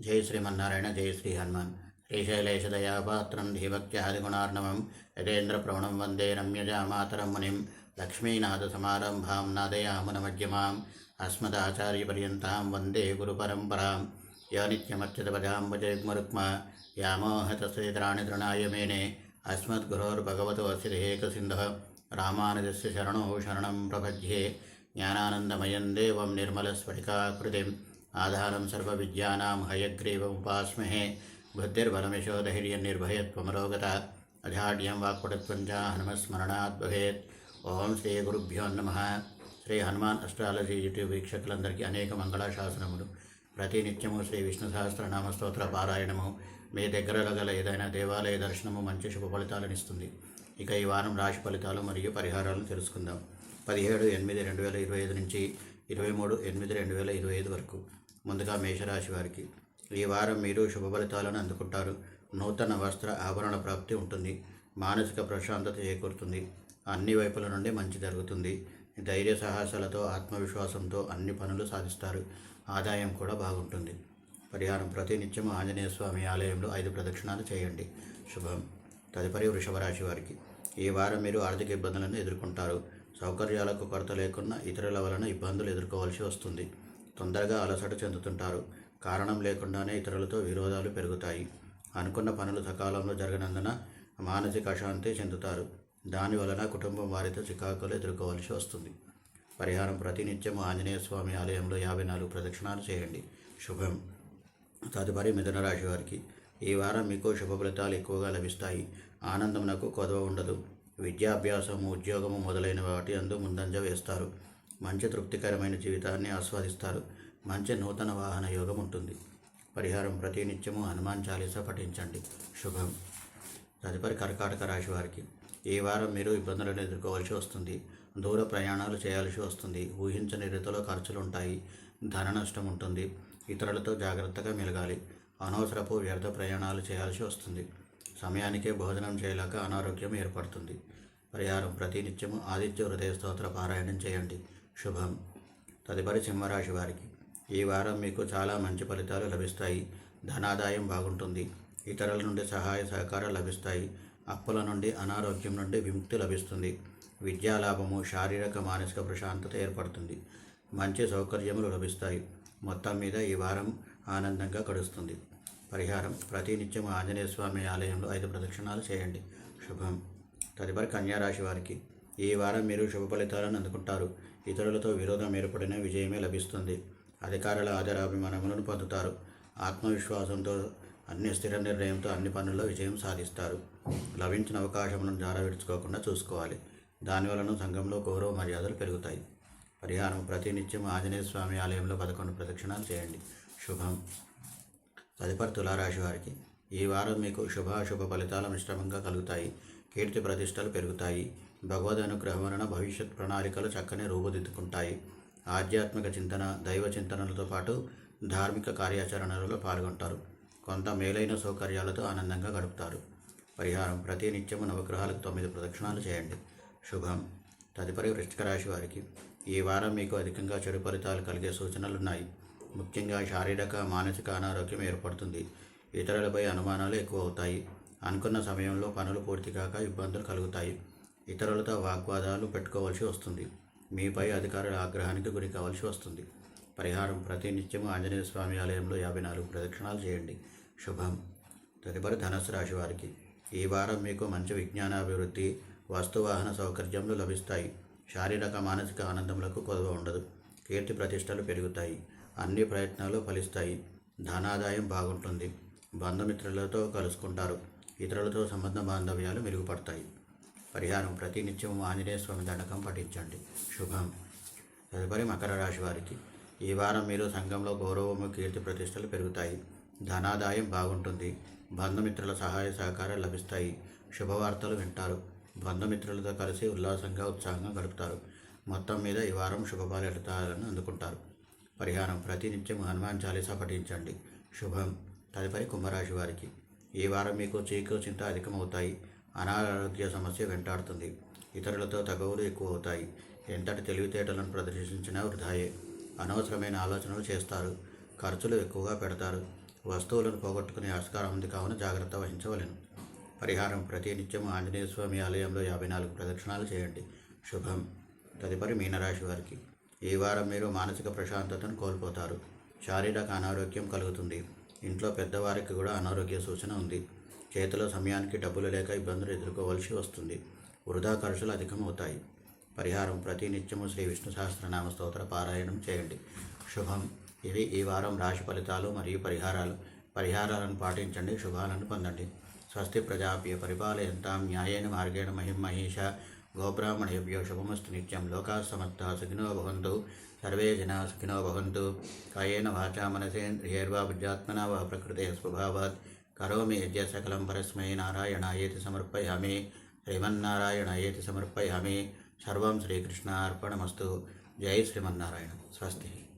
ஜெய் ஸ்ரீமன்னாராயண ஜெய் ஸ்ரீ ஹனுமான் ஸ்ரீசைலேஷதயாபாத்திரம் தீபக்தியாதிகுணார்ணவம் யதேந்திரபிரவணம் வந்தே ரம்யஜா மாதரம் முனிம் லக்ஷ்மீநாதசமாரம்பாம் நாதயாமுனமஜ்யமாம் அஸ்மதாச்சாரியபரியந்தாம் வந்தே குருபரம்பராம் யோ நித்யமச்சதபஜாம்பஜயக்மருக்மா யாமோஹதஸ்ரீதராணி திருணாய மேனே अस्मद्गुरोर्भगवतोऽसिधेकसिन्धः रामानुजस्य शरणो शरणं प्रपद्ये। ज्ञानानन्दमयं देवं निर्मलस्फटिकाकृतिं ఆధారం సర్వవిద్యానాం హయగ్రీవముపాస్మహే. బుద్ధిర్బలమిశోధైర్యనిర్భయత్వమరోగత అజాడ్యం వాక్పటత్వం చ హనుమస్మరణాత్ భవేత్ ఓం శ్రీ గురుభ్యో నమ. శ్రీ హనుమాన్ అస్ట్రాలజీ యూట్యూబ్ వీక్షకులందరికీ అనేక మంగళాశాసనములు. ప్రతినిత్యము శ్రీ విష్ణు సహస్రనామ స్తోత్ర పారాయణము. మీ దగ్గరలో గల ఏదైనా దేవాలయ దర్శనము మంచి శుభ ఫలితాలను ఇస్తుంది ఇక ఈ వారం రాశి ఫలితాలు మరియు పరిహారాలను తెలుసుకుందాం. పదిహేడు ఎనిమిది రెండు వేల ఇరవై ఐదు నుంచి ఇరవై మూడు ఎనిమిది రెండు వేల ఇరవై ఐదు వరకు ముందుగా మేషరాశి వారికి. ఈ వారం మీరు శుభ ఫలితాలను అందుకుంటారు. నూతన వస్త్ర ఆభరణ ప్రాప్తి ఉంటుంది. మానసిక ప్రశాంతత చేకూరుతుంది. అన్ని వైపుల నుండి మంచి జరుగుతుంది. ధైర్య సాహసాలతో ఆత్మవిశ్వాసంతో అన్ని పనులు సాధిస్తారు. ఆదాయం కూడా బాగుంటుంది. పరిహారం ప్రతినిత్యం ఆంజనేయ స్వామి ఆలయంలో ఐదు ప్రదక్షిణాలు చేయండి. శుభం. తదుపరి వృషభ రాశి వారికి. ఈ వారం మీరు ఆర్థిక ఇబ్బందులను ఎదుర్కొంటారు. సౌకర్యాలకు కొరత లేకున్నా ఇతరుల వలన ఇబ్బందులు ఎదుర్కోవాల్సి వస్తుంది. తొందరగా అలసట చెందుతుంటారు. కారణం లేకుండానే ఇతరులతో విరోధాలు పెరుగుతాయి. అనుకున్న పనులు సకాలంలో జరగనందున మానసిక అశాంతి చెందుతారు. దాని వలన కుటుంబం వారితో చికాకులు ఎదుర్కోవాల్సి వస్తుంది. పరిహారం ప్రతినిత్యం ఆంజనేయ స్వామి ఆలయంలో యాభై నాలుగు ప్రదక్షిణాలు చేయండి. శుభం. తదుపరి మిథున రాశి వారికి. ఈ వారం మీకు శుభ ఫలితాలు ఎక్కువగా లభిస్తాయి. ఆనందమునకు కొదవ ఉండదు. విద్యాభ్యాసము ఉద్యోగము మొదలైన వాటి అందు ముందంజ వేస్తారు. మంచి తృప్తికరమైన జీవితాన్ని ఆస్వాదిస్తారు. మంచి నూతన వాహన యోగం ఉంటుంది పరిహారం ప్రతి నిత్యము హనుమాన్ చాలీసా పఠించండి. శుభం. తదుపరి కర్కాటక రాశి వారికి ఈ వారం మీరు ఇబ్బందులను ఎదుర్కోవాల్సి వస్తుంది. దూర ప్రయాణాలు చేయాల్సి వస్తుంది. ఊహించని రీతిలో ఖర్చులు ఉంటాయి ధన నష్టం ఉంటుంది ఇతరులతో జాగ్రత్తగా మెలగాలి. అనవసరపు వ్యర్థ ప్రయాణాలు చేయాల్సి వస్తుంది. సమయానికే భోజనం చేయలేక అనారోగ్యం ఏర్పడుతుంది. పరిహారం ప్రతినిత్యము ఆదిత్య హృదయ స్తోత్ర పారాయణం చేయండి. శుభం. తదుపరి సింహరాశి వారికి. ఈ వారం మీకు చాలా మంచి ఫలితాలు లభిస్తాయి. ధనాదాయం బాగుంటుంది. ఇతరుల నుండి సహాయ సహకారాలు లభిస్తాయి. అప్పుల నుండి అనారోగ్యం నుండి విముక్తి లభిస్తుంది. విద్యాలాభము శారీరక మానసిక ప్రశాంతత ఏర్పడుతుంది. మంచి సౌకర్యములు లభిస్తాయి. మొత్తం మీద ఈ వారం ఆనందంగా గడుస్తుంది. పరిహారం. ప్రతినిత్యం ఆంజనేయ స్వామి ఆలయంలో ఐదు ప్రదక్షిణాలు చేయండి. శుభం. తదుపరి కన్యారాశి వారికి ఈ వారం మీరు శుభ ఫలితాలను అందుకుంటారు. ఇతరులతో విరోధం ఏర్పడిన విజయమే లభిస్తుంది. అధికారుల ఆదరాభిమానములను పొందుతారు. ఆత్మవిశ్వాసంతో అన్ని స్థిర నిర్ణయంతో అన్ని పనుల్లో విజయం సాధిస్తారు. లభించిన అవకాశములను జారవిడుచుకోకుండా చూసుకోవాలి. దానివలన సంఘంలో గౌరవ మర్యాదలు పెరుగుతాయి. పరిహారం. ప్రతినిత్యం ఆంజనేయ స్వామి ఆలయంలో పదకొండు ప్రదక్షిణాలు చేయండి. శుభం. తదుపరి తులారాశి వారికి ఈ వారం మీకు శుభాశుభ ఫలితాలు మిశ్రమంగా కలుగుతాయి. కీర్తి ప్రతిష్టలు పెరుగుతాయి. భగవద్ అనుగ్రహం వలన భవిష్యత్ ప్రణాళికలు చక్కని రూపుదిద్దుకుంటాయి. ఆధ్యాత్మిక చింతన దైవ చింతనలతో పాటు ధార్మిక కార్యాచరణలలో పాల్గొంటారు. కొంత మేలైన సౌకర్యాలతో ఆనందంగా గడుపుతారు. పరిహారం ప్రతి నిత్యము నవగ్రహాలకు తొమ్మిది ప్రదక్షిణాలు చేయండి. శుభం. తదుపరి వృష్టిక రాశి వారికి ఈ వారం మీకు అధికంగా చెడు ఫలితాలు కలిగే సూచనలు ఉన్నాయి ముఖ్యంగా శారీరక మానసిక అనారోగ్యం ఏర్పడుతుంది. ఇతరులపై అనుమానాలు ఎక్కువ అవుతాయి అనుకున్న సమయంలో పనులు పూర్తి కాక ఇబ్బందులు కలుగుతాయి. ఇతరులతో వాగ్వాదాలు పెట్టుకోవాల్సి వస్తుంది. మీపై అధికారుల ఆగ్రహానికి గురి కావాల్సి వస్తుంది. పరిహారం ప్రతినిత్యం ఆంజనేయ స్వామి ఆలయంలో యాభై నాలుగు ప్రదక్షిణాలు చేయండి. శుభం. తదుపరి ధనుసు రాశి వారికి. ఈ వారం మీకు మంచి విజ్ఞానాభివృద్ధి వస్తువాహన సౌకర్యములు లభిస్తాయి. శారీరక మానసిక ఆనందములకు కొదవ ఉండదు. కీర్తి ప్రతిష్టలు పెరుగుతాయి. అన్ని ప్రయత్నాలు ఫలిస్తాయి. ధనాదాయం బాగుంటుంది. బంధుమిత్రులతో కలుసుకుంటారు. ఇతరులతో సంబంధ బాంధవ్యాలు మెరుగుపడతాయి. పరిహారం ప్రతినిత్యం ఆంజనేయ స్వామి దండకం పఠించండి. శుభం. తదుపరి మకర రాశి వారికి. ఈ వారం మీరు సంఘంలో గౌరవము కీర్తి ప్రతిష్టలు పెరుగుతాయి. ధనాదాయం బాగుంటుంది. బంధుమిత్రుల సహాయ సహకారాలు లభిస్తాయి. శుభవార్తలు వింటారు. బంధుమిత్రులతో కలిసి ఉల్లాసంగా ఉత్సాహంగా గడుపుతారు. మొత్తం మీద ఈ వారం శుభ ఫలితాలను అందుకుంటారు. పరిహారం ప్రతినిత్యం హనుమాన్ చాలీసా పఠించండి. శుభం. తదుపరి కుంభరాశి వారికి. ఈ వారం మీకు చీకు చింత అధికమవుతాయి. అనారోగ్య సమస్య వెంటాడుతుంది. ఇతరులతో తగవులు ఎక్కువ అవుతాయి ఎంతటి తెలివితేటలను ప్రదర్శించినా వృధాయే. అనవసరమైన ఆలోచనలు చేస్తారు. ఖర్చులు ఎక్కువగా పెడతారు. వస్తువులను పోగొట్టుకునే ఆస్కారం ఉంది కావున జాగ్రత్త వహించవలెను. పరిహారం ప్రతి నిత్యం ఆంజనేయ స్వామి ఆలయంలో యాభై నాలుగు ప్రదక్షిణాలు చేయండి. శుభం. తదుపరి మీనరాశి వారికి. ఈ వారం మీరు మానసిక ప్రశాంతతను కోల్పోతారు. శారీరక అనారోగ్యం కలుగుతుంది. ఇంట్లో పెద్దవారికి కూడా అనారోగ్య సూచన ఉంది. చేతిలో సమయానికి డబ్బులు లేక ఇబ్బందులు ఎదుర్కోవలసి వస్తుంది. వృధా ఖర్చులు అధికమవుతాయి. పరిహారం ప్రతి నిత్యము శ్రీ విష్ణు సహస్రనామ స్తోత్ర పారాయణం చేయండి. శుభం. ఇవి ఈ వారం రాశి ఫలితాలు మరియు పరిహారాలు. పరిహారాలను పాటించండి శుభాలను పొందండి. స్వస్తి ప్రజాప్య పరిపాలయంతాం న్యాయేన మార్గేణ మహిం మహిష గోబ్రాహ్మణేభ్యో శుభమస్తు నిత్యం లోకా సమర్థ సుఖినో భవంతు. సర్వే జనా సుఖినో భవంతు. కాయేన వాచా మనసేంద్రియర్వా బుద్ధ్యాత్మనా వా ప్రకృతే స్వభావాత్. కరోమి యజ్ఞ సకలం పరస్మై నారాయణాయేతి సమర్పయామి. శ్రీమన్నారాయణాయేతి సమర్పయామి. సర్వం శ్రీకృష్ణ అర్పణమస్తు జై శ్రీమన్నారాయణ. స్వస్తి.